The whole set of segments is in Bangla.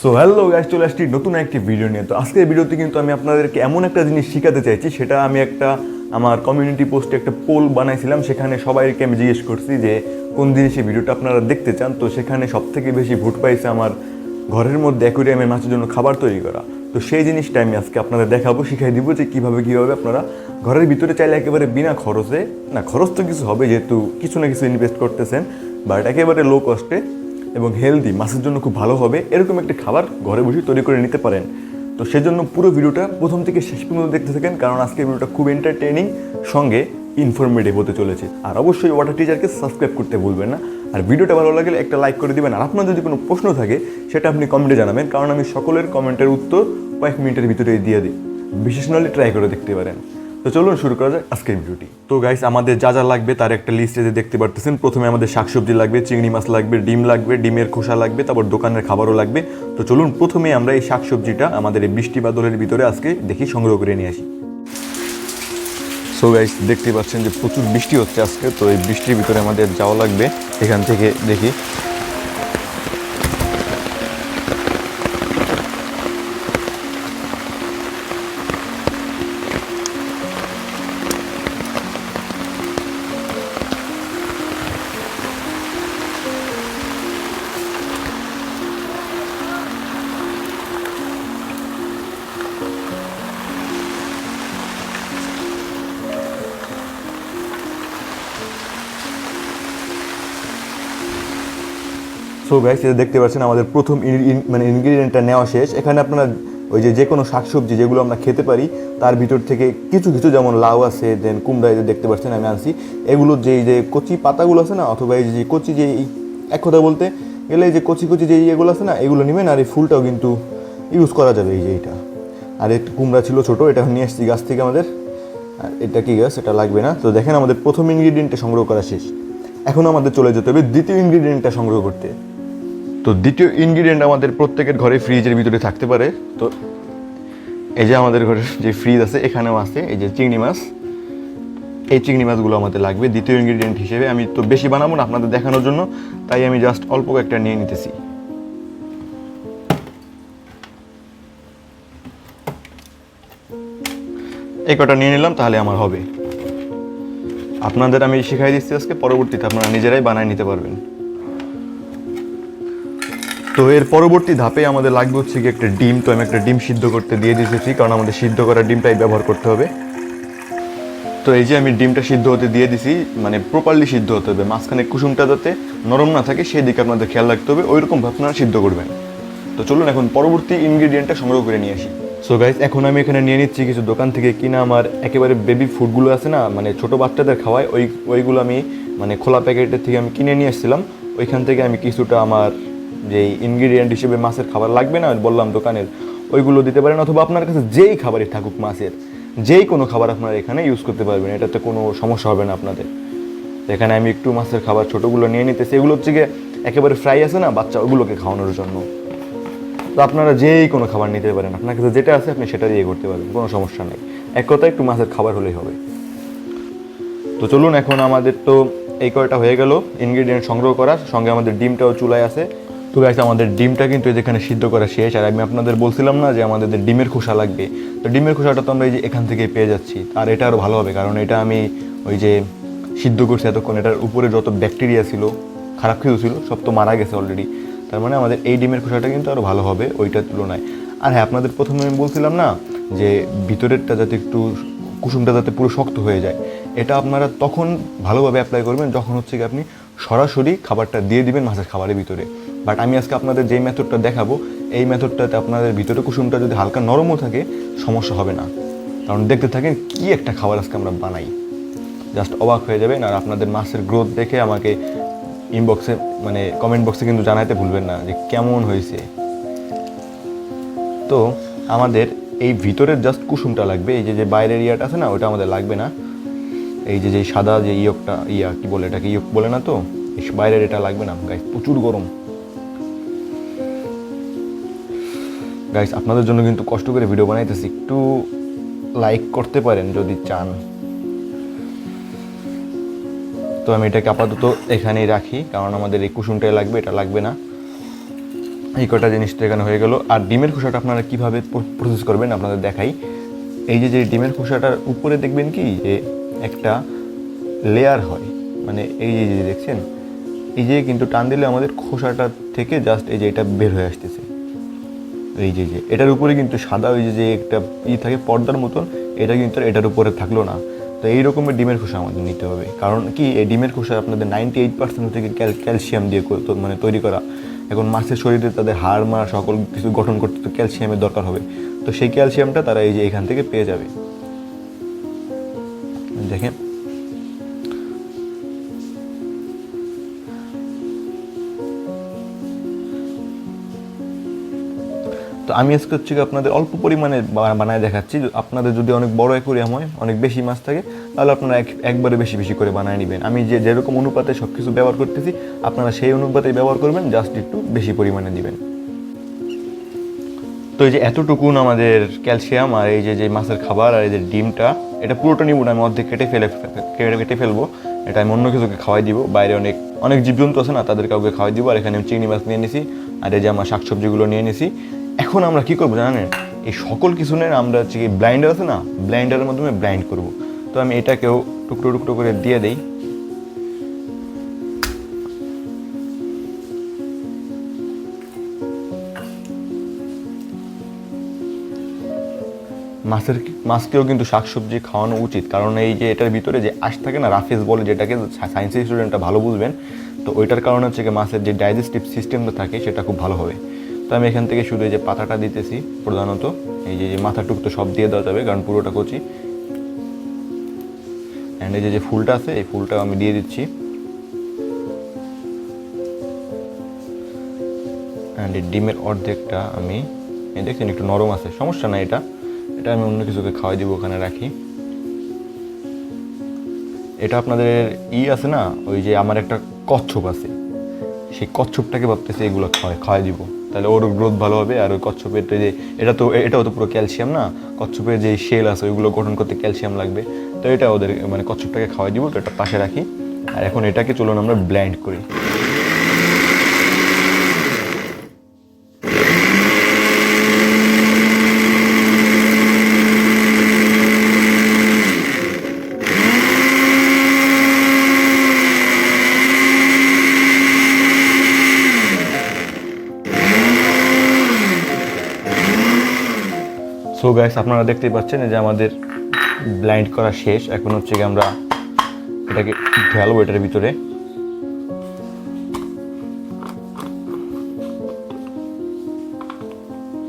সো হ্যালো গাইস চলে আসছি নতুন একটি ভিডিও নিয়ে। তো আজকের ভিডিওতে কিন্তু আমি আপনাদেরকে এমন একটা জিনিস শেখাতে চাইছি, সেটা আমি একটা আমার কমিউনিটি পোস্টে একটা পোল বানাইছিলাম, সেখানে সবাইকে আমি জিজ্ঞেস করছি যে, কোন জিনিসের ভিডিওটা আপনারা দেখতে চান? তো সেখানে সব থেকে বেশি ভোট পাইছে আমার ঘরের মধ্যে অ্যাকুরিয়ামে মাছের জন্য খাবার তৈরি করা। তো সেই জিনিসটা আমি আজকে আপনাদের দেখাবো, শিখাই দিব যে কীভাবে কীভাবে আপনারা ঘরের ভিতরে চাইলে একেবারে বিনা খরচে, না খরচ তো কিছু হবে, যেহেতু কিছু না কিছু ইনভেস্ট করতেছেন বাট একেবারে লো কস্টে এবং হেলদি মাছের জন্য খুব ভালো হবে। এরকম একটি খাবার ঘরে বসে তৈরি করে নিতে পারেন। তো সেজন্য পুরো ভিডিওটা প্রথম থেকে শেষ পর্যন্ত দেখতে থাকেন, কারণ আজকের ভিডিওটা খুব এন্টারটেনিং সঙ্গে ইনফরমেটিভ হতে চলেছে। আর অবশ্যই ওয়াটার টিচারকে সাবস্ক্রাইব করতে ভুলবেন না। আর ভিডিওটা ভালো লাগলে একটা লাইক করে দিবেন। আর আপনার যদি কোনো প্রশ্ন থাকে, সেটা আপনি কমেন্টে জানাবেন, কারণ আমি সকলের কমেন্টের উত্তর কয়েক মিনিটের ভিতরে দিয়ে দিই। বিশেষ নাহলে ট্রাই করে দেখতে পারেন। তো চলুন শুরু করা যাক আজকের ভিডিওটি তো গাইস আমাদের যা যা লাগবে তার একটা লিস্ট যে দেখতে পারতেছেন। প্রথমে আমাদের শাকসবজি লাগবে, চিংড়ি মাছ লাগবে, ডিম লাগবে, ডিমের খোসা লাগবে, তারপর দোকানের খাবারও লাগবে। তো চলুন প্রথমে আমরা এই শাকসবজিটা আমাদের এই বৃষ্টি বাদলের ভিতরে আজকে দেখি, সংগ্রহ করে নিয়ে আসি। সো গাইস দেখতে পাচ্ছেন যে প্রচুর বৃষ্টি হচ্ছে আজকে। তো এই বৃষ্টির ভিতরে আমাদের যাওয়া লাগবে। এখান থেকে দেখি। সো গাইস এটা দেখতে পাচ্ছেন, আমাদের প্রথম মানে ইনগ্রিডিয়েন্টটা নেওয়া শেষ। এখানে আপনারা ওই যে যে কোনো শাকসবজি যেগুলো আমরা খেতে পারি, তার ভিতর থেকে কিছু কিছু যেমন লাউ আছে দেন কুমড়া যে দেখতে পাচ্ছেন, আমি আনছি। এগুলো যে যে কচি পাতাগুলো আছে না, অথবা এই যে কচি যে এক কথা বলতে এই যে কচি কচি যে এগুলো আছে না, এগুলো নেবেন আর এই ফুলটাও কিন্তু ইউজ করা যাবে, এই যে এইটা। আর একটু কুমড়া ছিল ছোটো, এটা নিয়ে আসছি গাছ থেকে আমাদের। আর এটা কি গাছ? এটা লাগবে না। তো দেখেন, আমাদের প্রথম ইনগ্রিডিয়েন্টটা সংগ্রহ করা শেষ। এখন আমাদের চলে যেতে হবে দ্বিতীয় ইনগ্রিডিয়েন্টটা সংগ্রহ করতে। তো দ্বিতীয় ইনগ্রিডিয়েন্ট আমাদের প্রত্যেকের ঘরে ফ্রিজের ভিতরে থাকতে পারে। তো এই যে আমাদের ঘরে যে ফ্রিজ আছে, এখানেও আছে, এই যে চিংড়ি মাছ। এই চিংড়ি মাছগুলো আমাদের লাগবে দ্বিতীয় ইনগ্রিডিয়েন্ট হিসেবে। আমি তো বেশি বানাবো না আপনাদের দেখানোর জন্য, তাই আমি জাস্ট অল্প একটা নিয়ে নিতেছি। এই কটা নিয়ে নিলাম, তাহলে আমার হবে। আপনাদের আমি শিখাই দিচ্ছি আজকে, পরবর্তীতে আপনারা নিজেরাই বানায় নিতে পারবেন। তো এর পরবর্তী ধাপে আমাদের লাগবে হচ্ছে কি একটা ডিম। তো আমি একটা ডিম সিদ্ধ করতে দিয়ে দিয়েছি, কারণ আমাদের সিদ্ধ করা ডিমটাই ব্যবহার করতে হবে। তো এই যে আমি ডিমটা সিদ্ধ হতে দিয়ে দিছি মানে প্রপারলি সিদ্ধ হতে হবে। মাঝখানে কুসুমটা যাতে নরম না থাকে, সেই দিকে আপনাদের খেয়াল রাখতে হবে। ওইরকম আপনারা সিদ্ধ করবেন। তো চলুন এখন পরবর্তী ইনগ্রিডিয়েন্টটা সংগ্রহ করে নিয়ে আসি। সো গাইস এখন আমি এখানে নিয়ে নিচ্ছি কিছু দোকান থেকে কিনা আমার একেবারে বেবি ফুডগুলো আছে না মানে ছোটো বাচ্চাদের খাওয়ায়, ওই, ওইগুলো আমি মানে খোলা প্যাকেটের থেকে আমি কিনে নিয়ে এসেছিলাম ওইখান থেকে আমি কিছুটা আমার যে ইনগ্রিডিয়েন্ট হিসেবে মাছের খাবার লাগবে না, বললাম দোকানের ওইগুলো দিতে পারেন অথবা আপনার কাছে যেই খাবারই থাকুক মাছের, যেই কোনো খাবার আপনারা এখানে ইউজ করতে পারবেন, এটাতে কোনো সমস্যা হবে না আপনাদের। এখানে আমি একটু মাছের খাবার ছোটোগুলো নিয়ে নিতেছি, এগুলো হচ্ছে গিয়ে একেবারে ফ্রাই আছে না, বাচ্চা ওগুলোকে খাওয়ানোর জন্য। তো আপনারা যেই কোনো খাবার নিতে পারেন, আপনার কাছে যেটা আছে আপনি সেটা দিয়ে করতে পারবেন, কোনো সমস্যা নেই। এক কথা, একটু মাছের খাবার হলেই হবে। তো চলুন, এখন আমাদের তো এই কয়টা হয়ে গেল ইনগ্রিডিয়েন্ট সংগ্রহ করার, সঙ্গে আমাদের ডিমটাও চুলায় আছে। তো গাইস আমাদের ডিমটা কিন্তু যেখানে সিদ্ধ করা শেষ। আর আমি আপনাদের বলছিলাম না যে আমাদের ডিমের খোসা লাগবে। তো ডিমের খোসাটা তো আমরা এই যে এখান থেকে পেয়ে যাচ্ছি। আর এটা আরও ভালো হবে, কারণ এটা আমি ওই যে সিদ্ধ করছি এতক্ষণ। এটার উপরে যত ব্যাকটেরিয়া ছিল, খারাপ কিছু ছিল, সব তো মারা গেছে অলরেডি তার মানে আমাদের এই ডিমের খোসাটা কিন্তু আরও ভালো হবে ওইটার তুলনায়। আর হ্যাঁ আপনাদের প্রথমে আমি বলছিলাম না যে ভিতরেরটা যাতে একটু কুসুমটা যাতে পুরো শক্ত হয়ে যায়। এটা আপনারা তখন ভালোভাবে অ্যাপ্লাই করবেন, যখন হচ্ছে কি আপনি সরাসরি খাবারটা দিয়ে দিবেন মাছের খাবারের ভিতরে। বাট আমি আজকে আপনাদের যেই মেথডটা দেখাবো, এই মেথডটাতে আপনাদের ভিতরে কুসুমটা যদি হালকা নরমও থাকে, সমস্যা হবে না। কারণ দেখতে থাকেন কি একটা খাবার আজকে আমরা বানাই। জাস্ট অবাক হয়ে যাবেন আর আপনাদের মাছের গ্রোথ দেখে আমাকে ইনবক্সে মানে কমেন্ট বক্সে কিন্তু জানাইতে ভুলবেন না যে কেমন হয়েছে। তো আমাদের এই ভিতরের জাস্ট কুসুমটা লাগবে, এই যে যে বাইরের ইয়াটা আছে না, ওটা আমাদের লাগবে না। এই যে যে সাদা যে ইয়কটা, ইয়া কি বলে এটাকে, ইয়ক বলে না তো? বাইরের এটা লাগবে না। গাইস প্রচুর গরম। গাইস আপনাদের জন্য কিন্তু কষ্ট করে ভিডিও বানাইতেছি। একটু লাইক করতে পারেন যদি চান। তো আমি এটাকে আপাতত এখানেই রাখি, কারণ আমাদের এই কুসুমটাই লাগবে, এটা লাগবে না। এই কটা জিনিসটা এখানে হয়ে গেল। আর ডিমের খোসাটা আপনারা কীভাবে প্রসেস করবেন আপনাদের দেখাই। এই যে যে ডিমের খোসাটার উপরে দেখবেন কি, যে একটা লেয়ার হয়। মানে এই যে দেখছেন? এই যে কিন্তু টান দিলে আমাদের খোসাটা থেকে জাস্ট এই যে এটা বের হয়ে আসতেছে। এই যে যে, এটার উপরে কিন্তু সাদা ওই যে যে একটা ই থাকে, পর্দার মতন, এটা কিন্তু এটার উপরে থাকল না। তো এই রকমের ডিমের খোসা আমাদের নিতে হবে। কারণ কি, এই ডিমের খোসা আপনাদের নাইনটি এইট পার্সেন্ট থেকে ক্যালসিয়াম দিয়ে মানে তৈরি করা। এখন মাছের শরীরে তাদের হাড় মারা সকল কিছু গঠন করতে তো ক্যালসিয়ামের দরকার হবে। তো সেই ক্যালসিয়ামটা তারা এই যে এখান থেকে পেয়ে যাবে। দেখেন। তো আমি আজকে হচ্ছে আপনাদের অল্প পরিমাণে বানায় দেখাচ্ছি। আপনাদের যদি অনেক বড় অ্যাকোরিয়াম হয়, অনেক বেশি মাছ থাকে, তাহলে আপনারা এক, একবারে বেশি বেশি করে বানায় নেবেন। আমি যে যেরকম অনুপাতে সব কিছু ব্যবহার করতেছি, আপনারা সেই অনুপাতে ব্যবহার করবেন জাস্ট একটু বেশি পরিমাণে দিবেন। তো এই যে এতটুকুন আমাদের ক্যালসিয়াম আর এই যে যে মাছের খাবার আর এই যে ডিমটা, এটা পুরোটা নিব না, আমি অর্ধেক কেটে ফেলে, কেটে কেটে ফেলব। এটা আমি অন্য কিছুকে খাওয়াই দিব। বাইরে অনেক অনেক জীবজন্তু আছে না তাদের কাউকে খাওয়াই দিব। আর এখানে আমি চিংড়ি মাছ নিয়ে নিছি আর এই যে আমার শাকসবজিগুলো নিয়ে নিছি এখন আমরা কি করব জানেন? এই সকল কিছু নিয়ে আমরা হচ্ছে কি ব্লাইন্ডার আছে না? ব্লাইন্ডারের মাধ্যমে ব্লাইন্ড করব। তো আমি এটাকেও টুকরো টুকরো করে দিয়ে দেই। মাছের মাছকেও কিন্তু শাকসবজি খাওয়ানো উচিত। কারণ এই যে এটার ভিতরে যে আশ থাকে না রাফেজ বলে যেটাকে সায়েন্সের স্টুডেন্টটা ভালো বুঝবেন, তো ওইটার কারণে হচ্ছে মাছের যে ডাইজেস্টিভ সিস্টেমটা থাকে, সেটা খুব ভালো হবে। তো আমি এখান থেকে শুধু যে পাতাটা দিতেছি প্রধানত। এই যে মাথাটুক তো সব দিয়ে দেওয়া যাবে, কারণ পুরোটা কচি। অ্যান্ড এই যে ফুলটা আছে, এই ফুলটাও আমি দিয়ে দিচ্ছি। অ্যান্ড এই ডিমের অর্ধেকটা আমি, এই দেখছেন একটু নরম আছে, সমস্যা নাই এটা। এটা আমি অন্য কিছুকে খাওয়াই দিব, ওখানে রাখি। এটা আপনাদের ই আছে না, ওই যে আমার একটা কচ্ছপ আছে। সেই কচ্ছপটাকে ভাবতেছি এগুলো খাওয়াই খাওয়াই দিব। তাহলে ওর গ্রোথ ভালো হবে আর ওই কচ্ছপের যে এটা তো এটাও তো পুরো ক্যালসিয়াম না? কচ্ছপের যে শেল আছে, ওইগুলো গঠন করতে ক্যালসিয়াম লাগবে। তো এটা ওদের মানে কচ্ছপটাকে খাওয়াই দিব, তো এটা পাশে রাখি। আর এখন এটাকে চলুন আমরা ব্ল্যান্ড করি। গাইস আপনারা দেখতেই পাচ্ছেন যে আমাদের ব্লাইন্ড করা শেষ। এখন হচ্ছে কি আমরা এটাকে ঢালবো এটার ভিতরে।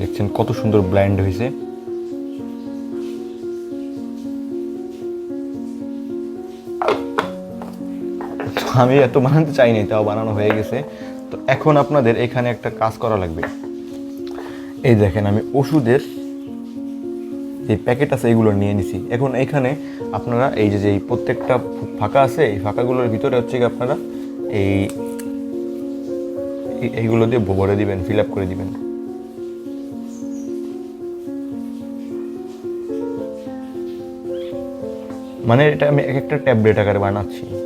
দেখছেন কত সুন্দর ব্লাইন্ড হয়েছে। আমি এত বানাতে চাইনি, তাও বানানো হয়ে গেছে। তো এখন আপনাদের এখানে একটা কাজ করা লাগবে। এই দেখেন, আমি ওষুধের যে প্যাকেট আছে এইগুলো নিয়ে নিছি। এখন এখানে আপনারা এই যে এই প্রত্যেকটা ফাঁকা আছে, এই ফাঁকাগুলোর ভিতরে হচ্ছে কি আপনারা এই- এইগুলো দিয়ে ভরে দিবেন ফিল আপ করে দিবেন। মানে এটা আমি এক একটা ট্যাবলেট আকারে বানাচ্ছি।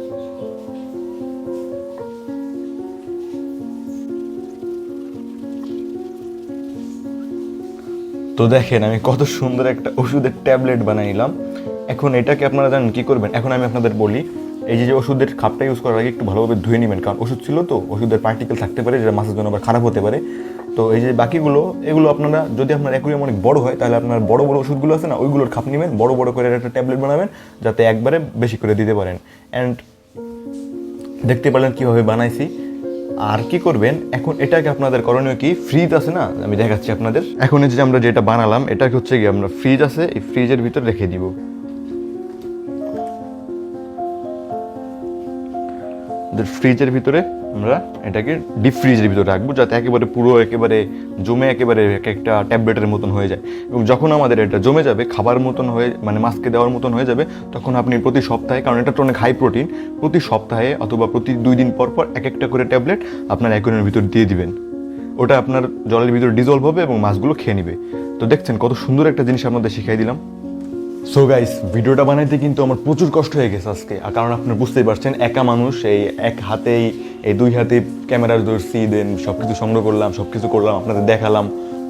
তো দেখেন, আমি কত সুন্দর একটা ওষুধের ট্যাবলেট বানিয়ে নিলাম। এখন এটাকে আপনারা জানেন কী করবেন? এখন আমি আপনাদের বলি, এই যে ওষুধের খাপটা ইউজ করার আগে একটু ভালোভাবে ধুয়ে নেবেন। কারণ ওষুধ ছিল তো, ওষুধের পার্টিকেল থাকতে পারে, যেটা মাছের জন্য আবার খারাপ হতে পারে। তো এই যে, বাকিগুলো, এগুলো আপনারা, যদি আপনার অ্যাকুরিয়াম অনেক বড় হয়, তাহলে আপনার বড় বড় ওষুধগুলো আছে না, ওইগুলোর খাপ নেবেন, বড় বড় করে একটা ট্যাবলেট বানাবেন, যাতে একবারে বেশি করে দিতে পারেন। অ্যান্ড দেখতে পারলেন কীভাবে বানাইছি। আর কি করবেন? এখন এটাকে আপনাদের করণীয় কি? ফ্রিজ আছে না? আমি দেখাচ্ছি আপনাদের। এখন যে আমরা যেটা বানালাম, এটাকে হচ্ছে কি আমরা ফ্রিজ আছে, এই ফ্রিজের ভিতর রেখে দিব। ফ্রিজের ভিতরে আমরা এটাকে ডিপ ফ্রিজের ভিতরে রাখব, যাতে একেবারে পুরো, একেবারে জমে, একেবারে এক একটা ট্যাবলেটের মতন হয়ে যায়। এবং যখন আমাদের এটা জমে যাবে, খাবার মতন হয়ে মানে মাছকে দেওয়ার মতন হয়ে যাবে, তখন আপনি প্রতি সপ্তাহে, কারণ এটা তো অনেক হাই প্রোটিন প্রতি সপ্তাহে অথবা প্রতি দুই দিন পর পর এক একটা করে ট্যাবলেট আপনার অ্যাকুয়ারিয়ামের ভিতর দিয়ে দিবেন। ওটা আপনার জলের ভিতরে ডিজলভ হবে এবং মাছগুলো খেয়ে নেবে। তো দেখছেন কত সুন্দর একটা জিনিস আপনাদের শিখাই দিলাম। সো গাইস ভিডিওটা বানাইতে কিন্তু আমার প্রচুর কষ্ট হয়ে গেছে আজকে। আর কারণ আপনারা বুঝতেই পারছেন, একা মানুষ, এই এক হাতেই, এই দুই হাতে ক্যামেরা ধরছি, দেন সব কিছু সংগ্রহ করলাম সব কিছু করলাম, আপনাদের দেখালাম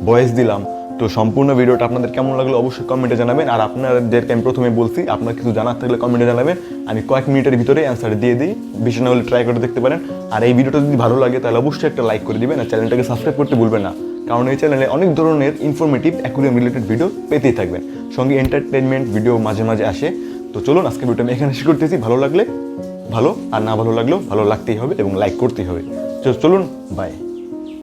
ভয়েস দিলাম। তো সম্পূর্ণ ভিডিওটা আপনাদের কেমন লাগল অবশ্যই কমেন্টে জানাবেন। আর আপনাদেরকে আমি প্রথমে বলছি, আপনার কিছু জানার থাকলে কমেন্টে জানাবেন। আমি কয়েক মিনিটের ভিতরে অ্যান্সার দিয়ে দিই বেশি না হলে ট্রাই করে দেখতে পারেন। আর এই ভিডিওটা যদি ভালো লাগে, তাহলে অবশ্যই একটা লাইক করে দিবেন। আর চ্যানেলটাকে সাবস্ক্রাইব করতে ভুলবেন না। কারণ এই চ্যানেলে অনেক ধরনের ইনফরমেটিভ অ্যাকুরিয়াম রিলেটেড ভিডিও পেতেই থাকবেন। সঙ্গে এন্টারটেনমেন্ট ভিডিও মাঝে মাঝে আসে। তো চলুন আজকে ভিডিওটা আমি এখানে শেষ করতেছি। ভালো লাগলে ভালো, আর না ভালো লাগলেও ভালো লাগতেই হবে এবং লাইক করতেই হবে। চলুন বাই